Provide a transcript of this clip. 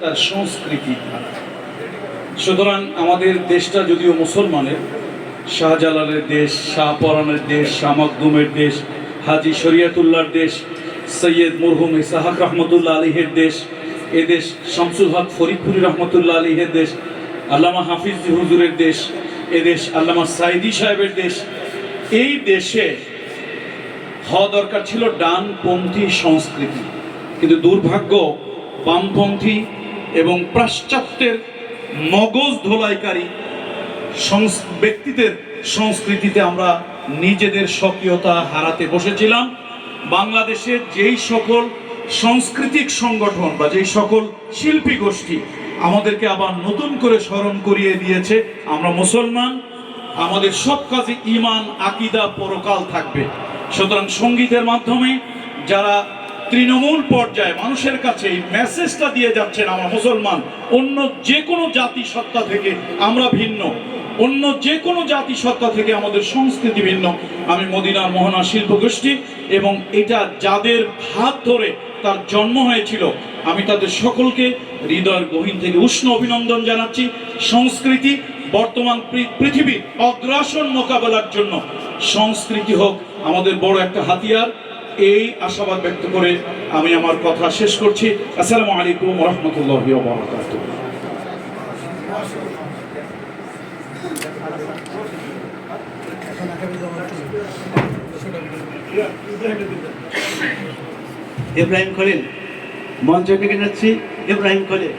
তার সংস্কৃতি। সুতরাং আমাদের দেশটা যদিও মুসলমানের, শাহজালালের দেশ, শাহপরানের দেশ, শাহ মাকদুমের দেশ, হাজি শরিয়াতুল্লাহর দেশ, সৈয়দ মরহুম ইসাহাক রহমতুল্লাহ আলীহের দেশ, এ দেশ শামসুল হক ফরিদপুরি রহমতুল্লাহ আলীহের দেশ, আল্লামা হাফিজ হুজুরের দেশ, এ দেশ আল্লামা সাইদি সাহেবের দেশ। এই দেশে হওয়া দরকার ছিল ডানপন্থী সংস্কৃতি। কিন্তু দুর্ভাগ্য, বামপন্থী এবং পাশ্চাত্যের মগজ ধোলাইকারী ব্যক্তিদের সংস্কৃতিতে আমরা নিজেদের স্বকীয়তা হারাতে বসেছিলাম। বাংলাদেশে যেই সকল সাংস্কৃতিক সংগঠন বা যেই সকল শিল্পী গোষ্ঠী আমাদেরকে আবার নতুন করে স্মরণ করিয়ে দিয়েছে, আমরা মুসলমান, আমাদের সব কাজে ইমান আকিদা পরকাল থাকবে। সুতরাং সঙ্গীতের মাধ্যমে যারা তৃণমূল পর্যায়ে মানুষের কাছে এই মেসেজটা দিয়ে যাচ্ছেন আমরা মুসলমান, অন্য যে কোনো জাতি সত্তা থেকে আমরা ভিন্ন, অন্য যে কোনো জাতি সত্তা থেকে আমাদের সংস্কৃতি ভিন্ন। আমি মদিনার মোহনা শিল্প গোষ্ঠী এবং এটা যাদের হাত ধরে তার জন্ম হয়েছিল, আমি তাদের সকলকে হৃদয়ের গহীন থেকে উষ্ণ অভিনন্দন জানাচ্ছি। সংস্কৃতি বর্তমান পৃথিবীর অগ্রাসন মোকাবেলার জন্য সংস্কৃতি হোক আমাদের বড় একটা হাতিয়ার। এই আশাবাদ ব্যক্ত করে আমি আমার কথা শেষ করছি। আসসালামু আলাইকুম রহমতুল্লাহ বারকাতুহ। ইব্রাহিম খলিল, মঞ্চ থেকে যাচ্ছি। ইব্রাহিম খলিল।